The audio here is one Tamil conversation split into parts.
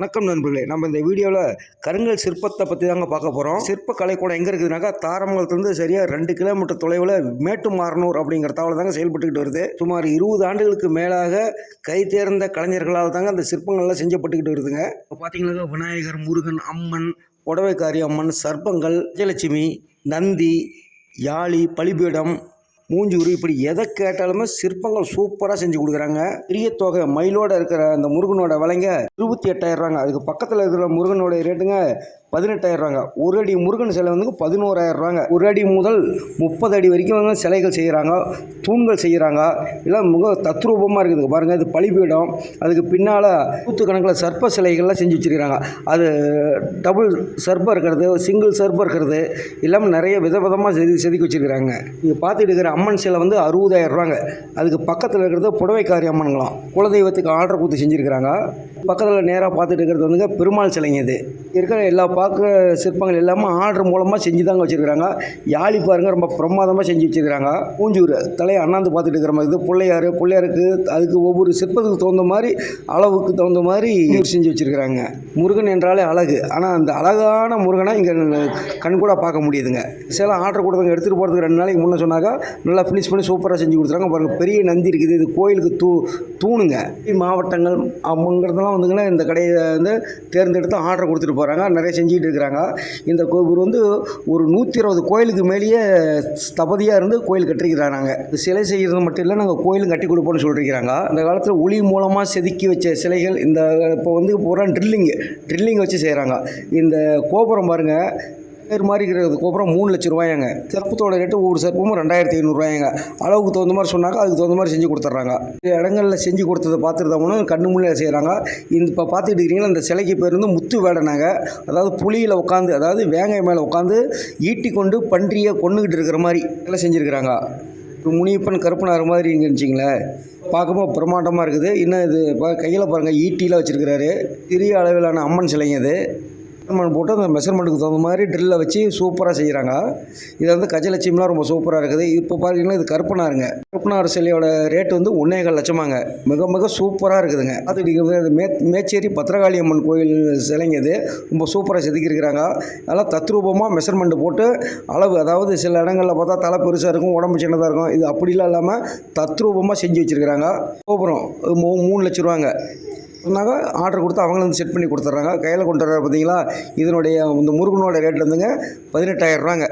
வணக்கம் நண்பர்களே. நம்ம இந்த வீடியோவில் கருங்கல் சிற்பத்தை பற்றி தாங்க பார்க்க போகிறோம் சிற்ப கலைக்கூடம் எங்கே இருக்குதுனாக்கா தாரமங்கலத்துலேருந்து சரியாக ரெண்டு கிலோமீட்டர் தொலைவில் மேட்டுமாறனூர் அப்படிங்கிற தகவல் தாங்க செயல்பட்டுக்கிட்டு வருது. சுமார் இருபது ஆண்டுகளுக்கு மேலாக கை தேர்ந்த கலைஞர்களால் தாங்க அந்த சிற்பங்கள்லாம் செஞ்சப்பட்டுக்கிட்டு வருதுங்க. இப்போ பார்த்தீங்கன்னா விநாயகர் முருகன் அம்மன் புடவைக்காரி அம்மன் சர்ப்பங்கள் விஜயலட்சுமி நந்தி யாழி பலிபீடம் மூஞ்சூறு இப்படி எதை கேட்டாலுமே சிற்பங்கள் சூப்பராக செஞ்சு கொடுக்குறாங்க. பெரிய தொகை மயிலோட இருக்கிற அந்த முருகனோட விலைங்க இருபத்தி எட்டாயிரம் ரூபாங்க. அதுக்கு பக்கத்தில் இருக்கிற முருகனோட ரேட்டுங்க பதினெட்டாயிரம் ரூபாங்க. ஒரு அடி முருகன் சிலை வந்து பதினோராயிரம் ரூபாங்க. ஒரு அடி முதல் முப்பது அடி வரைக்கும் வந்து சிலைகள் செய்கிறாங்க தூண்கள் செய்கிறாங்க எல்லாம் முக தத்ரூபமாக இருக்குது. பாருங்கள் இது பழிபீடம் அதுக்கு பின்னால் நூற்றுக்கணக்கில் சர்ப்ப சிலைகள்லாம் செஞ்சு வச்சுருக்கிறாங்க. அது டபுள் சர்ப்பம் இருக்கிறது சிங்கிள் சர்ப்பம் இருக்கிறது. இல்லாமல் நிறைய விதவிதமாக செது செதுக்கி வச்சுருக்கிறாங்க. நீங்கள் பார்த்துட்டு இருக்கிற அம்மன் சிலை வந்து அறுபதாயிரம் ரூபாங்க. அதுக்கு பக்கத்தில் இருக்கிறது புடவைக்காரி அம்மன்களாம் குலதெய்வத்துக்கு ஆர்டர் கொடுத்து செஞ்சுருக்கிறாங்க. பக்கத்தில் நேராக பார்த்துட்டு இருக்கிறது வந்துங்க பெருமாள் சிலைங்க இது. இருக்கிற எல்லா பார்க்குற சிற்பங்கள் எல்லாமே ஆர்டர் மூலமாக செஞ்சு தாங்க வச்சுருக்கிறாங்க. யாழி பாருங்க ரொம்ப பிரமாதமாக செஞ்சு வச்சுருக்கிறாங்க. பூஞ்சூர் தலையை அண்ணாந்து பார்த்துட்டு இருக்கிற மாதிரி இது பிள்ளையார் பிள்ளையாருக்கு அதுக்கு ஒவ்வொரு சிற்பத்துக்கு தகுந்த மாதிரி அளவுக்கு தகுந்த மாதிரி செஞ்சு வச்சுருக்கிறாங்க. முருகன் என்றாலே அழகு. ஆனால் அந்த அழகான முருகனை இங்கே கண்கூட பார்க்க முடியுதுங்க. சில ஆர்டர் கொடுத்தவங்க எடுத்துகிட்டு போகிறதுக்கு ரெண்டு நாளைக்கு முன்னே சொன்னாக்கா நல்லா ஃபினிஷ் பண்ணி சூப்பராக செஞ்சு கொடுத்துறாங்க. பாருங்கள் பெரிய நந்தி இருக்குது. இது கோயிலுக்கு தூ தூணுங்க. மாவட்டங்கள் அவங்கிறதெல்லாம் வந்துங்கன்னா இந்த கடையை வந்து தேர்ந்தெடுத்து ஆர்டர் கொடுத்துட்டு போகிறாங்க நிறைய செஞ்சுக்கிட்டு இருக்கிறாங்க. இந்த கோவில் வந்து ஒரு நூற்றி இருபது கோயிலுக்கு மேலேயே ஸ்தபதியாக இருந்து கோயில் கட்டிருக்கிறாங்க சிலை செய்கிறது மட்டும் இல்லை நாங்கள் கோயிலும் கட்டி கொடுப்போம்னு சொல்லியிருக்கிறாங்க. அந்த காலத்தில் ஒளி மூலமாக செதுக்கி வச்ச சிலைகள் இந்த இப்போ வந்து பூரா ட்ரில்லிங்கு ட்ரில்லிங் வச்சு செய்கிறாங்க இந்த கோபுரம் பாருங்கள் பேர் மாதிரி இருக்கிறது கோபுரம் மூணு லட்ச ரூபாயாங்க. சிற்பத்தோட ரேட்டு ஒவ்வொரு சிற்பமும் ரெண்டாயிரத்தி ஐநூறுரூவாயாங்க அளவுக்கு தகுந்த மாதிரி சொன்னாங்க அதுக்கு தகுந்த மாதிரி செஞ்சு கொடுத்துட்றாங்க. இடங்களில் செஞ்சு கொடுத்ததை பார்த்துருந்தவங்களும் கண்ணு முன்னே செய்கிறாங்க இந்த இப்போ பார்த்துட்டு இருக்கிறீங்களா இந்த சிலைக்கு பேர் வந்து முத்து வேடனாங்க. அதாவது புளியில் உட்காந்து அதாவது வேங்கை மேலே உட்காந்து ஈட்டி கொண்டு பன்றியை கொண்டுகிட்டு இருக்கிற மாதிரி எல்லாம் செஞ்சுருக்கிறாங்க. இப்போ முனியப்பன் கருப்பனார் மாதிரி இருந்துச்சிங்களேன் பார்க்கும்போது பிரம்மாண்டமாக இருக்குது. இன்னும் இது கையில் பாருங்கள் ஈட்டிலாம் வச்சுருக்கிறாரு. சிறிய அளவிலான அம்மன் சிலைங்க இது. மெஷர்மெண்ட் போட்டு அந்த மெஷர்மெண்ட்டுக்கு தகுந்த மாதிரி ட்ரில்லை வச்சு சூப்பராக செய்கிறாங்க இது வந்து கஜலட்சுமிலாம் ரொம்ப சூப்பராக இருக்குது. இப்போ பார்த்தீங்கன்னா இது கருப்பனாருங்க. கருப்பனார் சிலையோட ரேட் வந்து ஒன்றேகால் லட்சமாங்க. மிக மிக சூப்பராக இருக்குதுங்க. அது நீங்கள் மே மேச்சேரி பத்திரகாளி அம்மன் கோயில் சிலைங்க இது. ரொம்ப சூப்பராக செதுக்கியிருக்கிறாங்க. அதெல்லாம் தத்ரூபமாக மெஷர்மெண்ட் போட்டு அளவு அதாவது சில இடங்களில் பார்த்தா தலை பெருசாக இருக்கும் உடம்பு சின்னதாக இருக்கும். இது அப்படிலாம் இல்லாமல் தத்ரூபமாக செஞ்சு வச்சுருக்கிறாங்க. கோபுரம் மூ மூணு லட்ச ரூபாங்க. சொன்னாங்க. ஆர்டர் கொடுத்து அவங்களும் வந்து செட் பண்ணி கொடுத்துட்றாங்க. கையில் கொண்டு வர பார்த்தீங்களா? இதனுடைய இந்த முருகனோட ரேட் வந்துங்க பதினெட்டாயிரம் ரூபாங்க.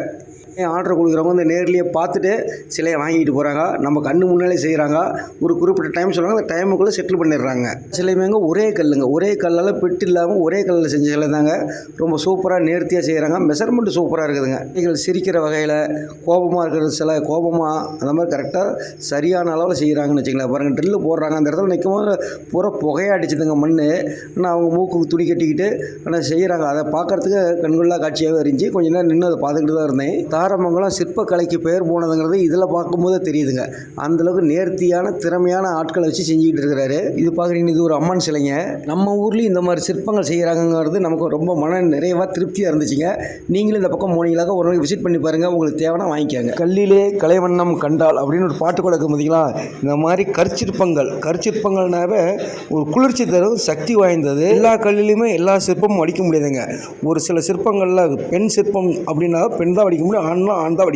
ஆர்டர் கொடுக்குறவங்க வந்து நேர்லேயே பார்த்துட்டு சிலையை வாங்கிட்டு போகிறாங்க நம்ம கண்ணு முன்னாலே செய்கிறாங்க ஒரு குறிப்பிட்ட டைம் சொல்கிறாங்க அந்த டைமுக்குள்ளே செட்டில் பண்ணிடுறாங்க. சிலைமேங்க ஒரே கல்லுங்க. ஒரே கல்லால் பெட்டு இல்லாமல் ஒரே கல்லில் செஞ்ச சிலை தாங்க. ரொம்ப சூப்பராக நேர்த்தியாக செய்கிறாங்க மெஷர்மெண்ட் சூப்பராக இருக்குதுங்க. நீங்கள் சிரிக்கிற வகையில் கோபமாக இருக்கிற சில கோபமாக அந்த மாதிரி கரெக்டாக சரியான அளவில் செய்கிறாங்கன்னு வச்சுங்களேன் பாருங்கள் ட்ரில்லு போடுறாங்க. அந்த இடத்துல நிற்கும் போது பூரா புகையாக அடிச்சுதுங்க மண் ஆனால் அவங்க மூக்குக்கு துணி கட்டிக்கிட்டு ஆனால் செய்கிறாங்க அதை பார்க்குறதுக்கு கண்கொள்ளா காட்சியாகவே இருந்துச்சு. கொஞ்ச நேரம் நின்று அதை பார்த்துக்கிட்டு தான் இருந்தேன். தாரமங்கலம் சிற்பக்கலைக்கு பெயர் போனதுங்கிறது இதில் பார்க்கும்போதே தெரியுதுங்க. அந்தளவுக்கு நேர்த்தியான திறமையான ஆட்களை வச்சு செஞ்சுக்கிட்டு இருக்கிறாரு. இது பார்க்குறீங்க இது ஒரு அம்மன் சிலைங்க. நம்ம ஊர்லேயும் இந்த மாதிரி சிற்பங்கள் செய்கிறாங்கங்கிறது நமக்கு ரொம்ப மன நிறைவாக திருப்தியாக இருந்துச்சுங்க. நீங்களும் இந்த பக்கம் போனீங்களாக ஒரு நாளைக்கு விசிட் பண்ணி பாருங்கள் உங்களுக்கு தேவைன்னா வாங்கிக்கோங்க. கல்லிலே கலைவண்ணம் கண்டால் அப்படின்னு ஒரு பாட்டு கூட இருக்கு பார்த்தீங்களா இந்த மாதிரி கற்சிற்பங்கள். கற்சிற்பங்கள்னாவே ஒரு குளிர்ச்சி தரும் சக்தி வாய்ந்தது. எல்லா கல்லிலையுமே எல்லா சிற்பமும் அடிக்க முடியாதுங்க. ஒரு சில சிற்பங்களில் பெண் சிற்பம் அப்படின்னா பெண் தான் அடிக்க முடியும் ஆண்னா ஆண் தான்